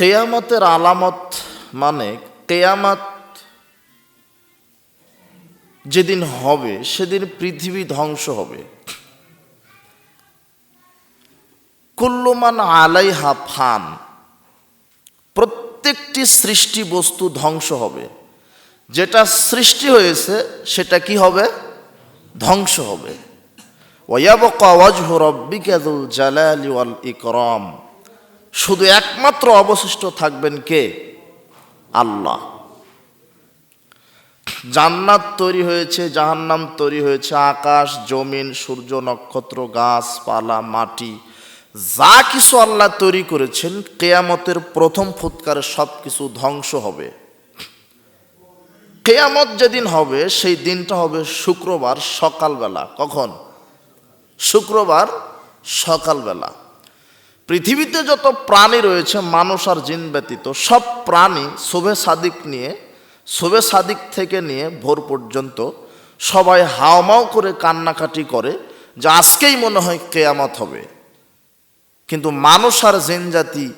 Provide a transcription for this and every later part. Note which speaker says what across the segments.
Speaker 1: কেয়ামতের আলামত মানে কেয়ামত যেদিন হবে, সেদিন পৃথিবী ধ্বংস হবে। কুল্লুমান আলাইহা ফান, প্রত্যেকটি সৃষ্টি বস্তু ধ্বংস হবে। যেটা সৃষ্টি হয়েছে, সেটা কি হবে? ধ্বংস হবে। ওয়াবকা ওয়াজহু রব্বিকা যুল জালালি ওয়াল ইকরাম। শুধু একমাত্র অবশিষ্ট থাকবেন কে? আল্লাহ। জান্নাত তৈরি হয়েছে, জাহান্নাম তৈরি হয়েছে, আকাশ, জমিন, সূর্য, নক্ষত্র, গাছপালা, মাটি। যা কিছু আল্লাহ তৈরি করেছেন, কেয়ামতের প্রথম ফুৎকারে সব কিছু ধ্বংস হবে। কেয়ামত যেদিন হবে, সেই দিনটা হবে শুক্রবার সকালবেলা। কখন? শুক্রবার সকালবেলা। পৃথিবীতে যত প্রাণী রয়েছে, মানুষ আর জিন ব্যতীত, সব প্রাণী শোভে সাদিক নিয়ে, শোভে সাদিক থেকে নিয়ে ভোর পর্যন্ত সবাই হাওমাও করে কান্নাকাটি করে যে আজকেই মনে হয় কেয়ামত হবে। কিন্তু মানুষ আর জিন জাতি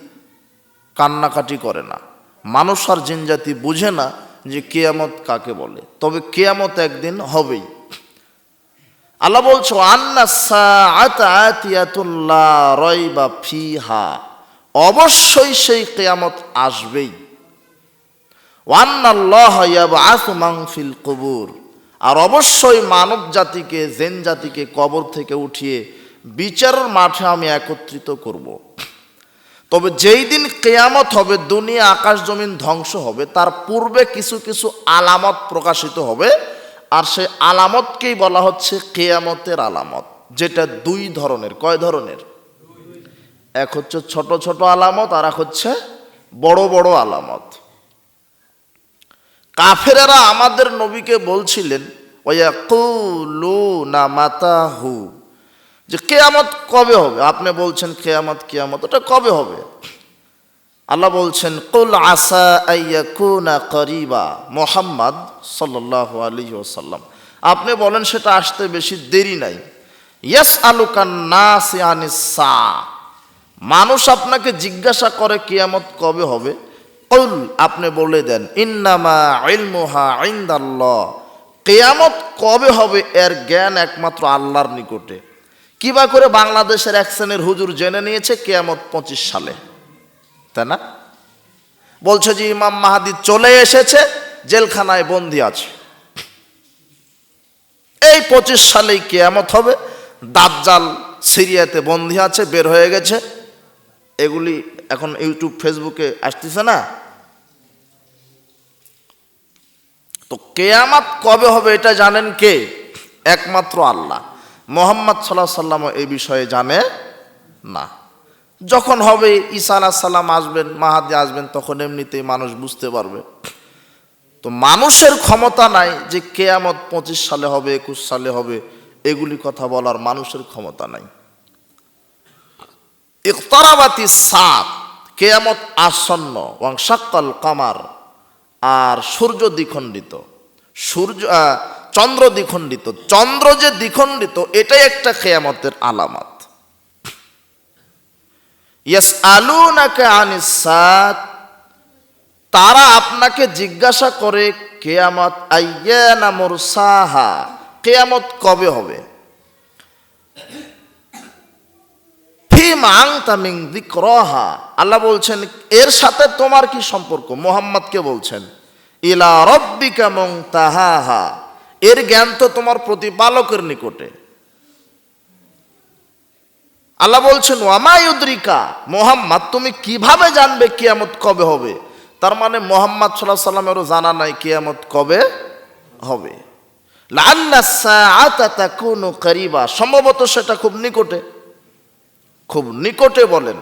Speaker 1: কান্নাকাটি করে না। মানুষ আর জিন জাতি বুঝে না যে কেয়ামত কাকে বলে। তবে কেয়ামত একদিন হবেই। আল্লাহ বলছো, আন্না ফিহা। অবশ্যই সেই কেয়ামত আসবেই। ফিল কুবুর। আর অবশ্যই মানব জাতিকে, জেন জাতিকে কবর থেকে উঠিয়ে বিচারের মাঠে আমি একত্রিত করব। তবে যেই দিন কেয়ামত হবে, দুনিয়া আকাশ জমিন ধ্বংস হবে, তার পূর্বে কিছু কিছু আলামত প্রকাশিত হবে আর সেই আলামতকেই বলা হচ্ছে কেয়ামতের আলামত, যেটা দুই ধরনের। কয় ধরনের? এক হচ্ছে ছোট ছোট আলামত, আর এক হচ্ছে বড় বড় আলামত। কাফেরেরা আমাদের নবীকে বলছিলেন মাতাহু যে কেয়ামত কবে হবে? আপনি বলছেন কেয়ামত কেয়ামত ওটা কবে হবে? আল্লাহ বলছেন, কুল আসা আইয়াকুনা করিবা। মোহাম্মদ সাল্লাহ আলী ওসাল্লাম আপনি বলেন সেটা আসতে বেশি দেরি নাই। ইয়াস আলুকান না মানুষ আপনাকে জিজ্ঞাসা করে কিয়ামত কবে হবে। কুল, আপনি বলে দেন, ইন্নামা ইলমুহা ইন্দাল্লাহ। কেয়ামত কবে হবে এর জ্ঞান একমাত্র আল্লাহর নিকটে। কিবা করে বাংলাদেশের এক শ্রেণির হুজুর জেনে নিয়েছে কেয়ামত পঁচিশ সালে। তাই না? বলছে যে ইমাম মাহাদি চলে এসেছে, জেলখানায় বন্দি আছে। এই পঁচিশ সালেই কেয়ামত হবে, দাজ্জাল সিরিয়াতে বন্দি আছে, বের হয়ে গেছে। এগুলি এখন ইউটিউব, ফেসবুকে আসতেছে না? তো কেয়ামাত কবে হবে এটা জানেন কে? একমাত্র আল্লাহ। মোহাম্মদ সাল্লাহ সাল্লাম এই বিষয়ে জানে না। যখন হবে ঈসা আলাহ সাল্লাম আসবেন, মাহাদি আসবেন, তখন এমনিতেই মানুষ বুঝতে পারবে। তো মানুষের ক্ষমতা নাই যে কেয়ামত পঁচিশ সালে হবে, একুশ সালে হবে, এগুলি কথা বলার মানুষের ক্ষমতা নাই। ইকতারাবাতি সাত, কেয়ামত আসন্ন, ওয়াংশাক্কাল কামার, আর সূর্য দ্বিখণ্ডিত। সূর্য চন্দ্র দ্বিখণ্ডিত। চন্দ্র যে দ্বিখণ্ডিত, এটাই একটা কেয়ামতের আলামত। ইয়াস তারা আপনাকে জিজ্ঞাসা করে, কেয়ামত আইয়ানা মুরসাহা, কেয়ামত কবে হবে? আল্লাহ বলছেন, এর সাথে তোমার কি সম্পর্ক? মোহাম্মদকে বলছেন, ইলা রব্বিকা মং তাহাহা এর জ্ঞান তো তোমার প্রতিপালকের নিকটে। আল্লাহ বলছেন ওয়ামায়ুদ্রিকা মোহাম্মদ, তুমি কীভাবে জানবে কিয়ামত কবে হবে? তার মানে মোহাম্মদ সাল্লাহ সাল্লামেরও জানা নাই কিয়ামত কবে হবে। সম্ভবত সেটা খুব নিকটে। খুব নিকটে বলেন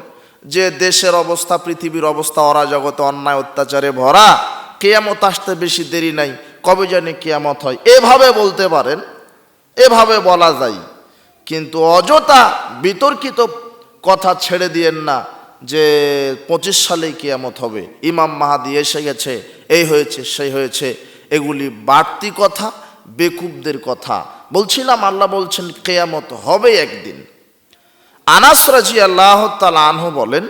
Speaker 1: যে দেশের অবস্থা, পৃথিবীর অবস্থা অরাজগতে অন্যায়, অত্যাচারে ভরা। কেয়ামত আসতে বেশি দেরি নাই। কবে জানি কেয়ামত হয়। এভাবে বলতে পারেন। এভাবে বলা যায়। কিন্তু অযথা বিতর্কিত কথা ছেড়ে দিয়েন না যে পঁচিশ সালেই কেয়ামত হবে। ইমাম মাহাদি এসে গেছে, এই হয়েছে, সেই হয়েছে। এগুলি বাড়তি কথা, বেকুবদের কথা। বলছিলাম, আল্লাহ বলছেন, কেয়ামত হবে একদিন। আনাস রাজি আল্লাহ আনহু বলেন,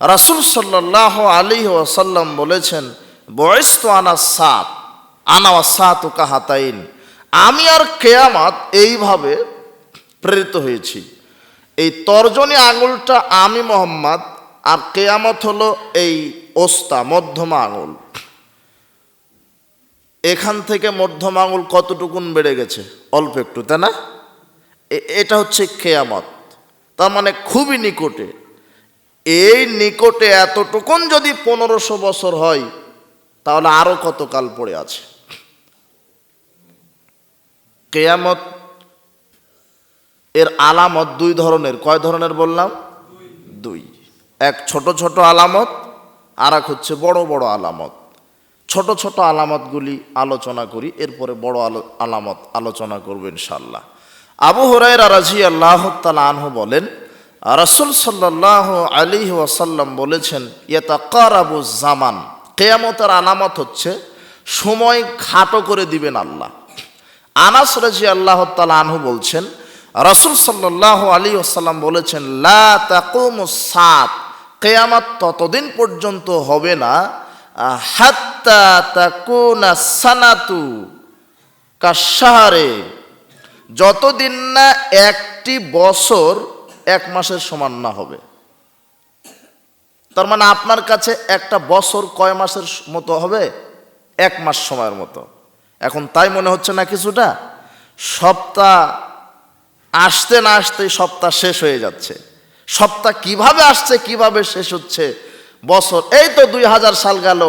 Speaker 1: রাসুল সাল্লাহ আলী ওয়াসাল্লাম বলেছেন বয়স তো আনা সাত আনা সাত কাহাতাইন আমি আর কেয়ামাত এইভাবে প্রেরিত হয়েছি। এই তর্জনী আঙুলটা আমি মোহাম্মদ, আর কেয়ামত হলো এই ওস্তা, মধ্যমা আঙুল। এখান থেকে মধ্যম আঙুল কতটুকুন বেড়ে গেছে? অল্প একটু, তাই না? এটা হচ্ছে কেয়ামত। তার মানে খুবই নিকটে। এই নিকটে এতটুকুন যদি পনেরোশো বছর হয়, তাহলে আরও কত কাল পড়ে আছে? কেয়ামত এর আলামত দুই ধরনের। কয় ধরনের বললাম? দুই। এক ছোট ছোট আলামত আর এক হচ্ছে বড় বড় আলামত। ছোট ছোট আলামতগুলি আলোচনা করি, এরপরে বড় আলো, আলামত আলোচনা করব ইনশাল্লাহ আবু হরাই রাজি আল্লাহ আনহু বলেন, রাসুল সাল্লাহ আলী ওয়াসাল্লাম বলেছেন, ইয়েতাকারাবু জামান কেয়ামতের আলামত হচ্ছে সময় খাটো করে দিবেন আল্লাহ। আনাস রাজি আল্লাহ আনহু বলছেন রসুল সাল্লাহ আলী আসাল্লাম বলেছেন, লা তাকুমু সাত কেয়ামত ততদিন পর্যন্ত হবে না। হাত্তা তাকুনা সানাতু কাশাহারে যতদিন না একটি বছর এক মাসের সমান না হবে। তার মানে আপনার কাছে একটা বছর কয় মাসের মতো হবে? এক মাস সময়ের মতো। এখন তাই মনে হচ্ছে না কিছুটা? সপ্তাহ আসতে না আসতে সপ্তাহ শেষ হয়ে যাচ্ছে। সপ্তাহ কীভাবে আসছে, কীভাবে শেষ হচ্ছে? বছর, এই তো দুই হাজার সাল গেল,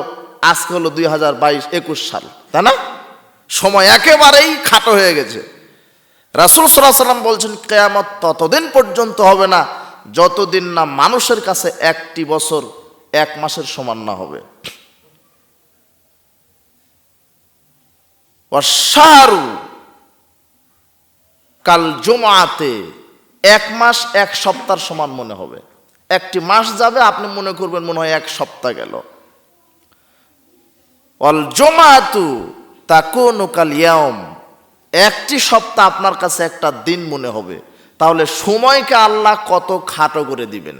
Speaker 1: আজকে হলো দুই হাজার বাইশ, একুশ সাল, তাই না? সময় একেবারেই খাটো হয়ে গেছে। রাসুল সাল্লাহ সাল্লাম বলছেন, কেয়ামত ততদিন পর্যন্ত হবে না, যতদিন না মানুষের কাছে একটি বছর, এক মাসের সমান না হবে। শাহরু কাল জমাতে এক মাস এক সপ্তাহ সমান মনে হবে। একটি মাস যাবে, আপনি মনে করবেন মনে হয় এক সপ্তাহ গেল। অল জমাতু তাকুনু কাল ইয়াম একটি সপ্তাহ আপনার কাছে একটা দিন মনে হবে। তাহলে সময়কে আল্লাহ কত খাটো করে দিবেন।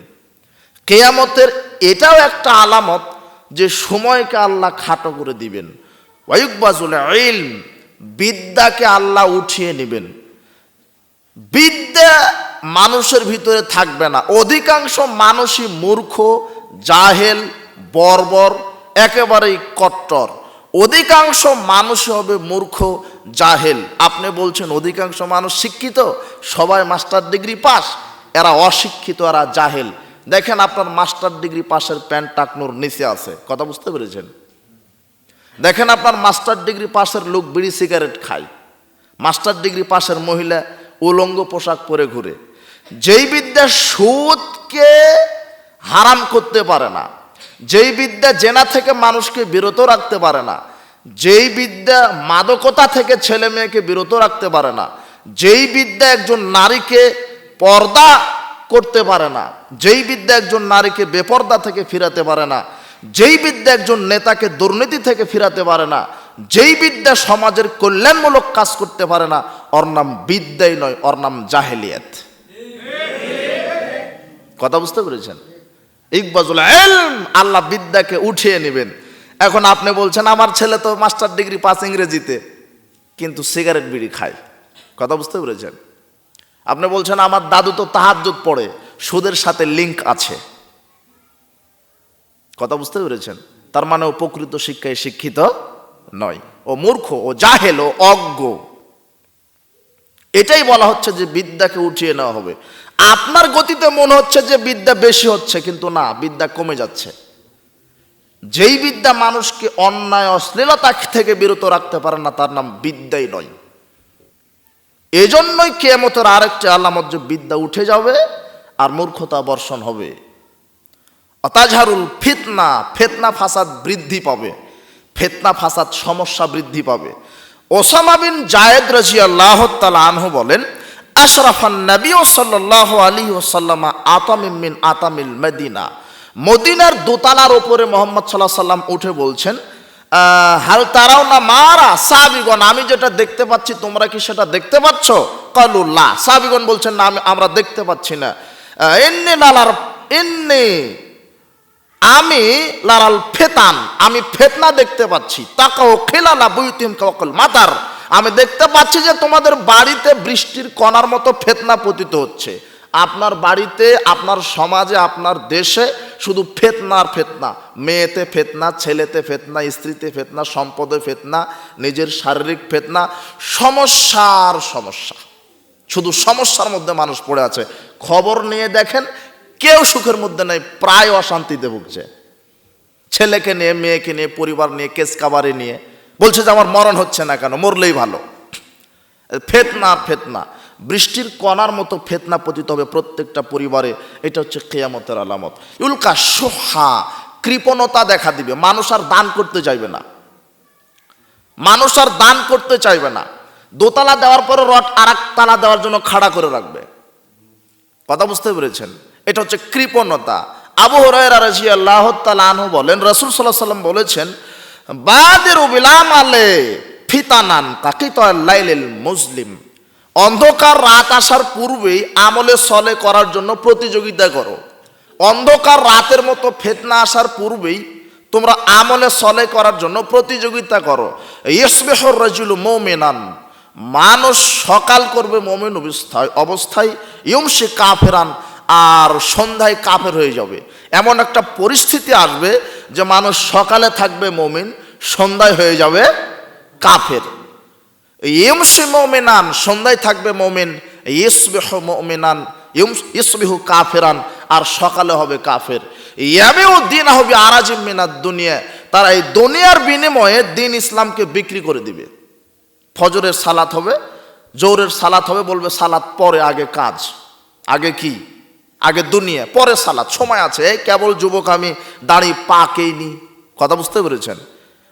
Speaker 1: কেয়ামতের এটাও একটা আলামত যে সময়কে আল্লাহ খাটো করে দিবেন। ওয়ুকবাজুল বিদ্যাকে আল্লাহ উঠিয়ে নেবেন। বিদ্যা মানুষের ভিতরে থাকবে না। অধিকাংশ মানুষই মূর্খ, জাহেল, বর্বর, একেবারেই কট্টর। অধিকাংশ মানুষ হবে মূর্খ, জাহেল। আপনি বলছেন অধিকাংশ মানুষ শিক্ষিত? সবাই মাস্টার ডিগ্রি পাস, এরা অশিক্ষিত, এরা জাহেল। দেখেন আপনার মাস্টার ডিগ্রি পাশের প্যান্ট টাকনোর নিচে আছে। কথা বুঝতে পেরেছেন? দেখেন আপনার মাস্টার ডিগ্রি পাশের লোক বিড়ি সিগারেট খায়। মাস্টার ডিগ্রি পাশের মহিলা উলঙ্গ পোশাক পরে ঘুরে। যেই বিদ্যা সুদকে হারাম করতে পারে না, যেই বিদ্যা জেনা থেকে মানুষকে বিরত রাখতে পারে না, যেই বিদ্যা মাদকতা থেকে ছেলে মেয়েকে বিরত রাখতে পারে না, যেই বিদ্যা একজন নারীকে পর্দা করতে পারে না, যেই বিদ্যা একজন নারীকে বেপর্দা থেকে ফিরাতে পারে না, যেই বিদ্যা একজন নেতাকে দুর্নীতি থেকে ফিরাতে পারে না যেই বিদ্যা সমাজের কল্যাণমূলক কাজ করতে পারে না, ওর নাম বিদ্যাই নয়, ওর নাম জাহেলিয়াত। কথা বুঝতে পেরেছেন? ইকবাজুল আল্লাহ বিদ্যাকে উঠিয়ে নেবেন। এখন আপনি বলছেন, আমার ছেলে তো মাস্টার ডিগ্রি পাস ইংরেজিতে, কিন্তু সিগারেট বিড়ি খায়। কথা বুঝতে পেরেছেন? আপনি বলছেন, আমার দাদু তো তাহাজ্জুদ পড়ে, সুদের সাথে লিঙ্ক আছে। কথা বুঝতে পেরেছেন? তার মানে প্রকৃত শিক্ষায় শিক্ষিত নয়। ও মূর্খ, ও জাহেল, ও অজ্ঞ। এটাই বলা হচ্ছে যে বিদ্যাকে উঠিয়ে নেওয়া হবে। আপনার গতিতে মনে হচ্ছে যে বিদ্যা বেশি হচ্ছে, কিন্তু না, বিদ্যা কমে যাচ্ছে। যেই বিদ্যা মানুষকে অন্যায়, অশ্লীলতা থেকে বিরত রাখতে পারে না, তার নাম বিদ্যাই নয়। এজন্যই কেমতের আরেকটি আলামত যে বিদ্যা উঠে যাবে আর মূর্খতা বর্ষণ হবে। অতাঝারুল ফিতনা, ফেতনা ফাসাদ বৃদ্ধি পাবে। ফেতনা ফাসাদ সমস্যা বৃদ্ধি পাবে। ওসামা বিন জায়েদ রাজি আল্লাহ আনহু বলেন আশরাফান নবী সাল্লাহ আলী ওসাল্লামা আতামিম মিন আতামিল মদিনা। মদিনার দোতলার ওপরে মোহাম্মদ সাল্লাহ সাল্লাম উঠে বলছেন হাল তারাও না মারা সাবিগণ আমি যেটা দেখতে পাচ্ছি তোমরা কি সেটা দেখতে পাচ্ছ? কলুল্লাহ সাবিগণ বলছেন না আমি আমরা দেখতে পাচ্ছি না। আহ, এন্নে লালার এন্নে আমি লারাল ফেতান, আমি ফেতনা দেখতে পাচ্ছি। তাকাও, খেলালা বইতিম কাওয়াকল মাতার। আমি দেখতে পাচ্ছি যে তোমাদের বাড়িতে বৃষ্টির কণার মতো ফেতনা পতিত হচ্ছে। আপনার বাড়িতে, আপনার সমাজে, আপনার দেশে শুধু ফেতনার ফেতনা। মেয়েতে ফেতনা, ছেলেতে ফেতনা, স্ত্রীতে ফেতনা, সম্পদে ফেতনা, নিজের শারীরিক ফেতনা, সমস্যার সমস্যা। শুধু সমস্যার মধ্যে মানুষ পড়ে আছে। খবর নিয়ে দেখেন কেউ সুখের মধ্যে নেই, প্রায় অশান্তিতে ভুগছে। ছেলেকে নিয়ে, মেয়েকে নিয়ে, পরিবার নিয়ে, কেস কাবারে নিয়ে, বলছে যে আমার মরণ হচ্ছে না কেন, মরলেই ভালো। ফেতনা ফেতনা। বৃষ্টির কণার মতো ফেতনা পতিত হবে প্রত্যেকটা পরিবারে, এটা হচ্ছে কেয়ামতের আলামত। উল্কা সোহা, কৃপণতা দেখা দিবে। মানুষ আর দান করতে চাইবে না। মানুষ আর দান করতে চাইবে না। দোতলা দেওয়ার পরে রড আর তালা দেওয়ার জন্য খাড়া করে রাখবে। কথা বুঝতে পেরেছেন? এটা হচ্ছে কৃপণতা। আবু হরাইরা রাদিয়াল্লাহু তাআলা আনহু বলেন, রসুল আলাইহি সাল্লাম বলেছেন, বাদের বিলাম আলে ফিতানান কাকিত লাইলিল মুসলিম অন্ধকার রাত আসার পূর্বেই আমলে সলে করার জন্য প্রতিযোগিতা করো। অন্ধকার রাতের মতো ফেতনা আসার পূর্বেই তোমরা আমলে সলে করার জন্য প্রতিযোগিতা করো। ইসবেহর রাজুল মৌমেনান। মানুষ সকাল করবে মোমেন অবস্থায় অবস্থায়। ইয়মসে কাফেরান আর সন্ধ্যায় কাফের হয়ে যাবে। এমন একটা পরিস্থিতি আসবে যে মানুষ সকালে থাকবে মোমিন, সন্ধ্যায় হয়ে যাবে কাফের। ইয়মসে মোমেনান, সন্ধ্যায় থাকবে মোমেন ইসবেহ মোমেনান ইসবেহু কাফেরান, আর সকালে হবে কাফের। ইয়াবেও দিন হবে আরাজিম মিনার দুনিয়া, তারা এই দুনিয়ার বিনিময়ে দিন ইসলামকে বিক্রি করে দিবে। ফজরের সালাত হবে জোরের সালাত হবে, বলবে সালাত পরে, আগে কাজ। আগে কি? আগে দুনিয়া, পরে সালাত সময় আছে কেবল যুবক আমি দাঁড়ি পাকেই নি কথা বুঝতে পেরেছেন?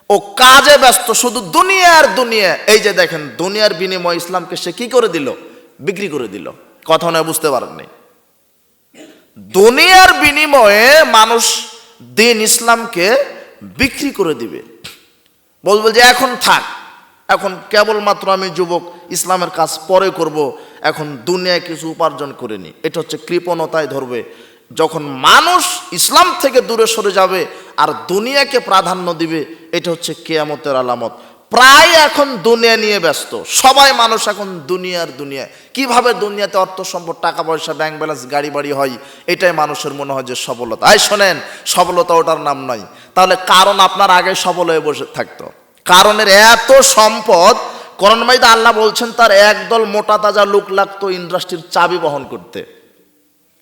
Speaker 1: ও কাজে ব্যস্ত, শুধু দুনিয়ার দুনিয়া। এই যে দেখেন, দুনিয়ার বিনিময় ইসলামকে সে কি করে দিল? বিক্রি করে দিল। কথা নয়, বুঝতে পারেননি। দুনিয়ার বিনিময়ে মানুষ দিন ইসলামকে বিক্রি করে দিবে। বলবে যে, এখন থাক। এখন কেবলমাত্র আমি যুবক, ইসলামের কাজ পরে করব। এখন দুনিয়ায় কিছু উপার্জন করে নি এটা হচ্ছে কৃপণতায় ধরবে। যখন মানুষ ইসলাম থেকে দূরে সরে যাবে আর দুনিয়াকে প্রাধান্য দিবে, এটা হচ্ছে কেয়ামতের আলামত। প্রায় এখন দুনিয়া নিয়ে ব্যস্ত। সবাই মানুষ এখন দুনিয়ার দুনিয়া কীভাবে দুনিয়াতে অর্থ সম্পদ, টাকা পয়সা ব্যাংক ব্যালেন্স গাড়ি বাড়ি হয়, এটাই মানুষের মনে হয় যে সফলতা। আই শোনেন, সফলতা ওটার নাম নয়। তাহলে কারণ আপনার আগে সফল হয়ে বসে থাকতো। কারণের এত সম্পদ করণ মাইদা আল্লাহ বলছেন, তার একদল মোটা তাজা লোক লাগতো ইন্ডাস্ট্রির চাবি বহন করতে।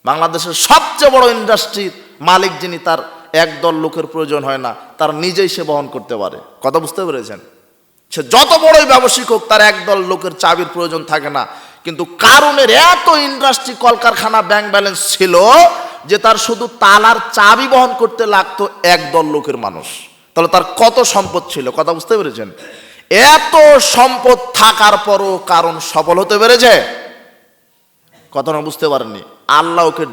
Speaker 1: বাংলাদেশের সবচেয়ে বড় ইন্ডাস্ট্রির মালিক যিনি, তার একদল লোকের প্রয়োজন হয় না, তার নিজেই সে বহন করতে পারে। কথা বুঝতে পেরেছেন? সে যত বড়ই ব্যবসায়িক হোক, তার একদল লোকের চাবির প্রয়োজন থাকে না। কিন্তু কারণের এত ইন্ডাস্ট্রি, কলকারখানা, ব্যাংক ব্যালেন্স ছিল যে, তার শুধু তালার চাবি বহন করতে লাগতো একদল লোকের মানুষ। তাহলে তার কত সম্পদ ছিল? কথা বুঝতে পেরেছেন? এত সম্পদ থাকার পরও কারণ সফল হতে পেরেছে? কথা না বুঝতে পারেননি। আল্লাহ ওকে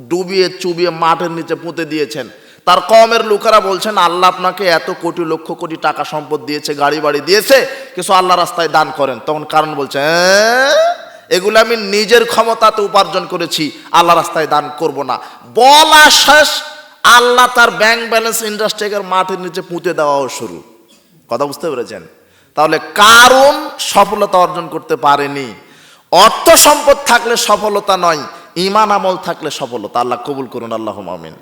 Speaker 1: ডুবিয়ে চুবিয়ে মাঠের নিচে পুঁতে দিয়েছেন। তার কমের লোকেরা বলছেন আল্লাহ আপনাকে এত কোটি লক্ষ কোটি টাকা সম্পদ দিয়েছে গাড়ি বাড়ি দিয়েছে কিছু আল্লাহ রাস্তায় দান করেন। তখন কারণ বলছে "অ্যাঁ, এগুলো আমি নিজের ক্ষমতাতে উপার্জন করেছি আল্লাহ রাস্তায় দান করব না। বলা শেষ আল্লাহ তার ব্যাংক ব্যালেন্স ইন্ডাস্ট্রিকের মাঠের নিচে পুঁতে দেওয়াও শুরু। কথা বুঝতে পেরেছেন? তাহলে কারণ সফলতা অর্জন করতে পারেনি। অর্থ সম্পদ থাকলে সফলতা নয় ইমান আমল থাকলে সফলতা। আল্লাহ কবুল করুন আল্লাহ আমিন।